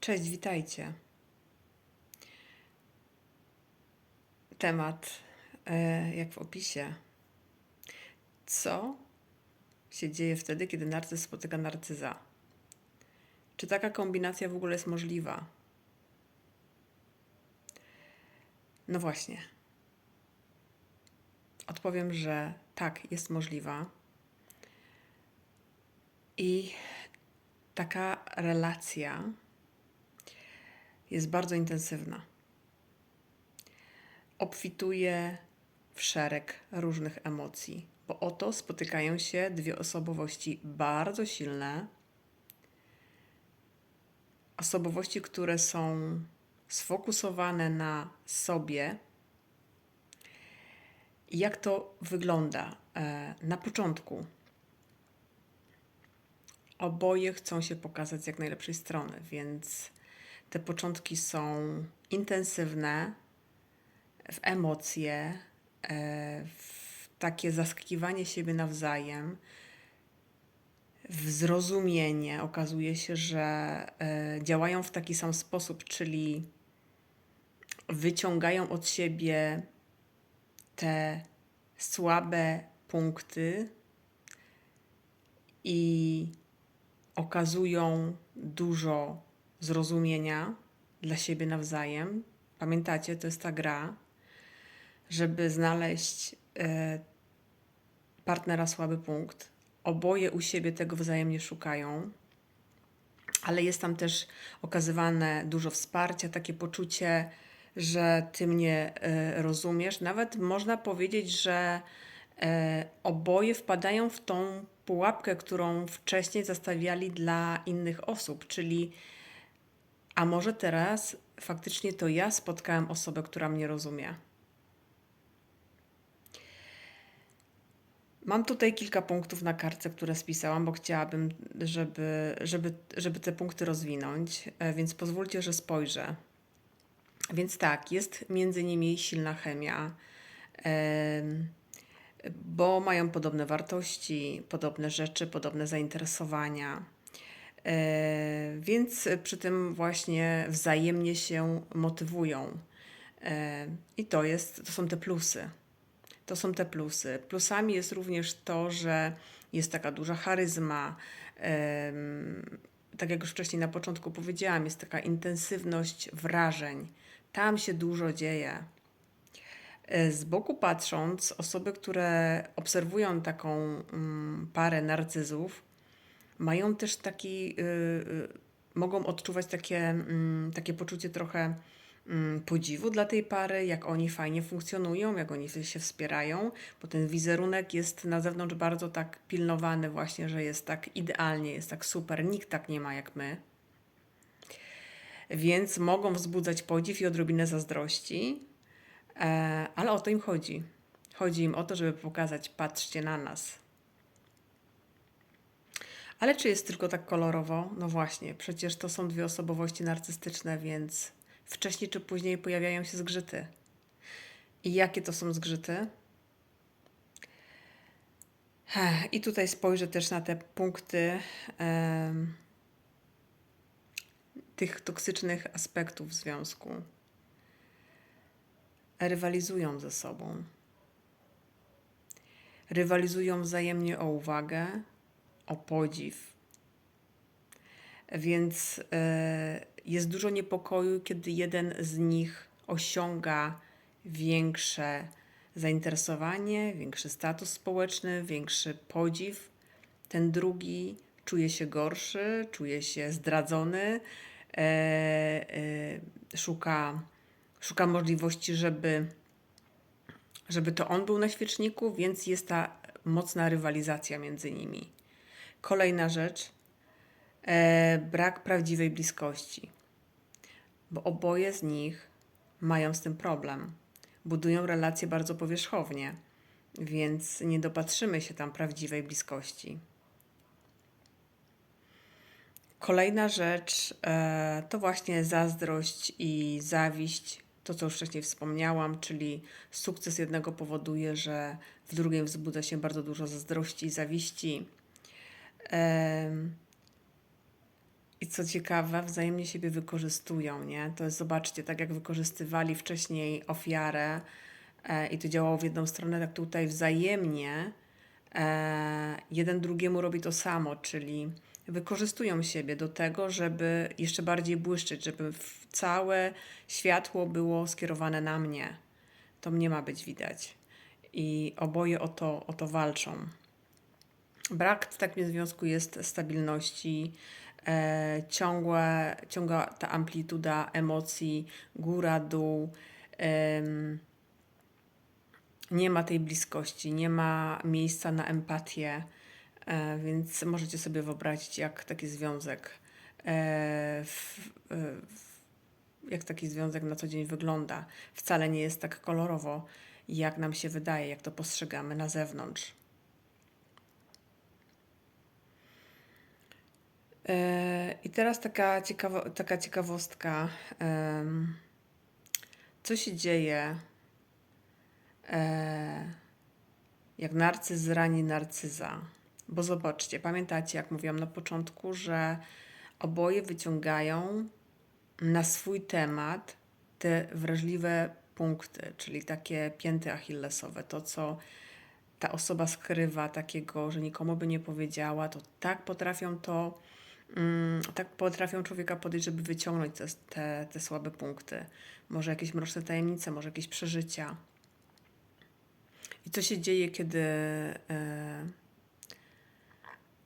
Cześć, witajcie. Temat, e, jak w opisie. Co się dzieje wtedy, kiedy narcyz spotyka narcyza? Czy taka kombinacja w ogóle jest możliwa? No właśnie. Odpowiem, że tak, jest możliwa. I taka relacja jest bardzo intensywna. Obfituje w szereg różnych emocji, bo oto spotykają się dwie osobowości bardzo silne. Osobowości, które są sfokusowane na sobie. Jak to wygląda e, na początku? Oboje chcą się pokazać z jak najlepszej strony, więc te początki są intensywne w emocje, e, w takie zaskakiwanie siebie nawzajem, w zrozumienie. Okazuje się, że e, działają w taki sam sposób, czyli wyciągają od siebie te słabe punkty i okazują dużo zrozumienia dla siebie nawzajem. Pamiętacie, to jest ta gra, żeby znaleźć e, partnera słaby punkt. Oboje u siebie tego wzajemnie szukają, ale jest tam też okazywane dużo wsparcia, takie poczucie, że ty mnie e, rozumiesz. Nawet można powiedzieć, że e, oboje wpadają w tą pułapkę, którą wcześniej zastawiali dla innych osób, czyli a może teraz faktycznie to ja spotkałem osobę, która mnie rozumie. Mam tutaj kilka punktów na kartce, które spisałam, bo chciałabym, żeby, żeby, żeby te punkty rozwinąć, e, więc pozwólcie, że spojrzę. Więc tak, jest między nimi silna chemia, bo mają podobne wartości, podobne rzeczy, podobne zainteresowania. E, więc przy tym właśnie wzajemnie się motywują. E, I to jest, to są te plusy. To są te plusy. Plusami jest również to, że jest taka duża charyzma. Tak jak już wcześniej na początku powiedziałam, jest taka intensywność wrażeń. Tam się dużo dzieje. E, z boku patrząc, osoby, które obserwują taką mm, parę narcyzów, mają też taki, y, y, mogą odczuwać takie, mm, takie poczucie trochę mm, podziwu dla tej pary, jak oni fajnie funkcjonują, jak oni się wspierają, bo ten wizerunek jest na zewnątrz bardzo tak pilnowany właśnie, że jest tak idealnie, jest tak super, nikt tak nie ma jak my. Więc mogą wzbudzać podziw i odrobinę zazdrości, e, ale o to im chodzi. Chodzi im o to, żeby pokazać, patrzcie na nas, ale czy jest tylko tak kolorowo? No właśnie, przecież to są dwie osobowości narcystyczne, więc wcześniej czy później pojawiają się zgrzyty. I jakie to są zgrzyty? I tutaj spojrzę też na te punkty tych toksycznych aspektów związku. Rywalizują ze sobą. Rywalizują wzajemnie o uwagę, o podziw. Więc e, jest dużo niepokoju, kiedy jeden z nich osiąga większe zainteresowanie, większy status społeczny, większy podziw. Ten drugi czuje się gorszy, czuje się zdradzony, e, e, szuka, szuka możliwości, żeby, żeby to on był na świeczniku, więc jest ta mocna rywalizacja między nimi. Kolejna rzecz, e, brak prawdziwej bliskości, bo oboje z nich mają z tym problem. Budują relacje bardzo powierzchownie, więc nie dopatrzymy się tam prawdziwej bliskości. Kolejna rzecz e, to właśnie zazdrość i zawiść. To, co już wcześniej wspomniałam, czyli sukces jednego powoduje, że w drugim wzbudza się bardzo dużo zazdrości i zawiści I co ciekawe, wzajemnie siebie wykorzystują, nie? To jest, zobaczcie, tak jak wykorzystywali wcześniej ofiarę e, i to działało w jedną stronę, tak tutaj wzajemnie e, jeden drugiemu robi to samo, czyli wykorzystują siebie do tego, żeby jeszcze bardziej błyszczeć, żeby całe światło było skierowane na mnie. To mnie ma być widać. I oboje o to, o to walczą. Brak w takim związku jest stabilności, e, ciągłe, ciągła ta amplituda emocji, góra, dół. em, nie ma tej bliskości, nie ma miejsca na empatię, e, więc możecie sobie wyobrazić, jak taki związek, e, e, w, jak taki związek na co dzień wygląda. Wcale nie jest tak kolorowo, jak nam się wydaje, jak to postrzegamy na zewnątrz. I teraz taka, ciekawo, taka ciekawostka. Co się dzieje, e, jak narcyz zrani narcyza? Bo zobaczcie, pamiętacie, jak mówiłam na początku, że oboje wyciągają na swój temat te wrażliwe punkty, czyli takie pięty achillesowe, to co ta osoba skrywa takiego, że nikomu by nie powiedziała, to tak potrafią to, mm, tak potrafią człowieka podejść, żeby wyciągnąć te, te, te słabe punkty. Może jakieś mroczne tajemnice, może jakieś przeżycia. I co się dzieje, kiedy, e,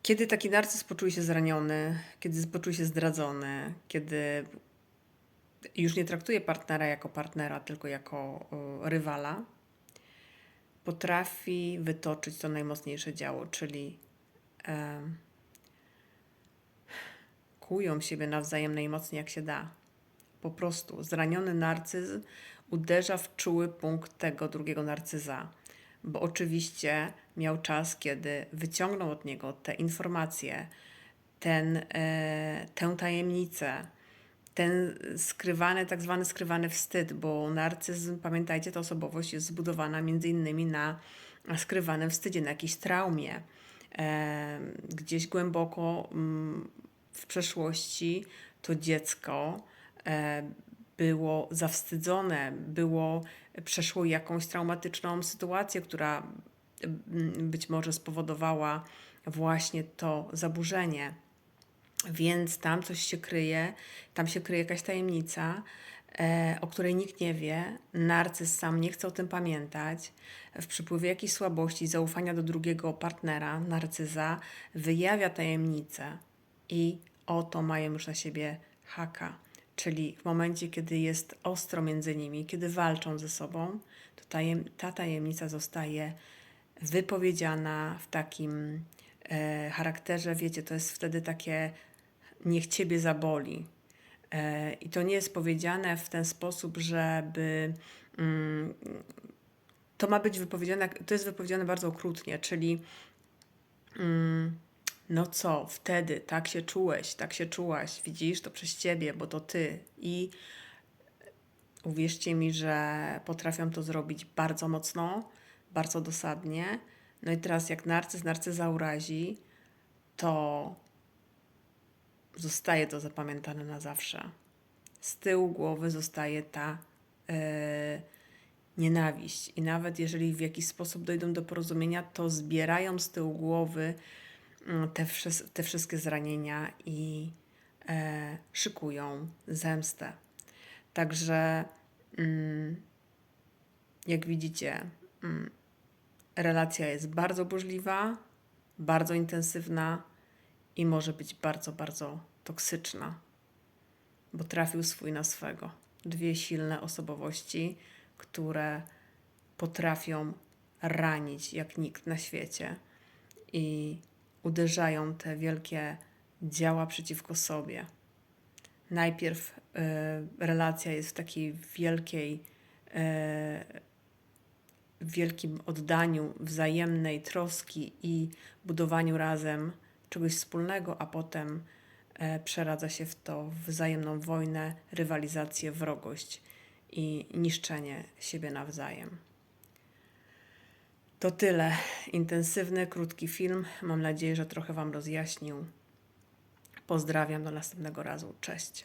kiedy taki narcyz poczuje się zraniony, kiedy poczuje się zdradzony, kiedy już nie traktuje partnera jako partnera, tylko jako rywala, potrafi wytoczyć to najmocniejsze działo, czyli e, kują siebie nawzajem najmocniej jak się da. Po prostu zraniony narcyz uderza w czuły punkt tego drugiego narcyza, bo oczywiście miał czas, kiedy wyciągnął od niego te informacje, ten, e, tę tajemnicę, ten skrywany, tak zwany skrywany wstyd, bo narcyzm, pamiętajcie, ta osobowość jest zbudowana między innymi na skrywanym wstydzie, na jakiejś traumie. E, gdzieś głęboko mm, w przeszłości to dziecko e, było zawstydzone, było, przeszło jakąś traumatyczną sytuację, która mm, być może spowodowała właśnie to zaburzenie. Więc tam coś się kryje, tam się kryje jakaś tajemnica, e, o której nikt nie wie. Narcyz sam nie chce o tym pamiętać. W przypływie jakiejś słabości, zaufania do drugiego partnera, narcyza, wyjawia tajemnicę i oto mają już na siebie haka. Czyli w momencie, kiedy jest ostro między nimi, kiedy walczą ze sobą, to tajem, ta tajemnica zostaje wypowiedziana w takim e, charakterze, wiecie, to jest wtedy takie niech ciebie zaboli. E, I to nie jest powiedziane w ten sposób, żeby mm, to ma być wypowiedziane, to jest wypowiedziane bardzo okrutnie, czyli mm, no co, wtedy tak się czułeś, tak się czułaś, widzisz, to przez ciebie, bo to ty. I uwierzcie mi, że potrafią to zrobić bardzo mocno, bardzo dosadnie. No i teraz jak narcyz narcyza urazi, to zostaje to zapamiętane na zawsze. Z tyłu głowy zostaje ta e, nienawiść. I nawet jeżeli w jakiś sposób dojdą do porozumienia, to zbierają z tyłu głowy te, wszy- te wszystkie zranienia i e, szykują zemstę. Także, mm, jak widzicie, mm, relacja jest bardzo burzliwa, bardzo intensywna i może być bardzo, bardzo toksyczna, bo trafił swój na swego. Dwie silne osobowości, które potrafią ranić jak nikt na świecie i uderzają te wielkie działa przeciwko sobie. Najpierw y, relacja jest w takiej wielkiej, y, wielkim oddaniu wzajemnej troski i budowaniu razem czegoś wspólnego, a potem e, przeradza się w to wzajemną wojnę, rywalizację, wrogość i niszczenie siebie nawzajem. To tyle. Intensywny, krótki film. Mam nadzieję, że trochę Wam rozjaśnił Pozdrawiam do następnego razu. Cześć.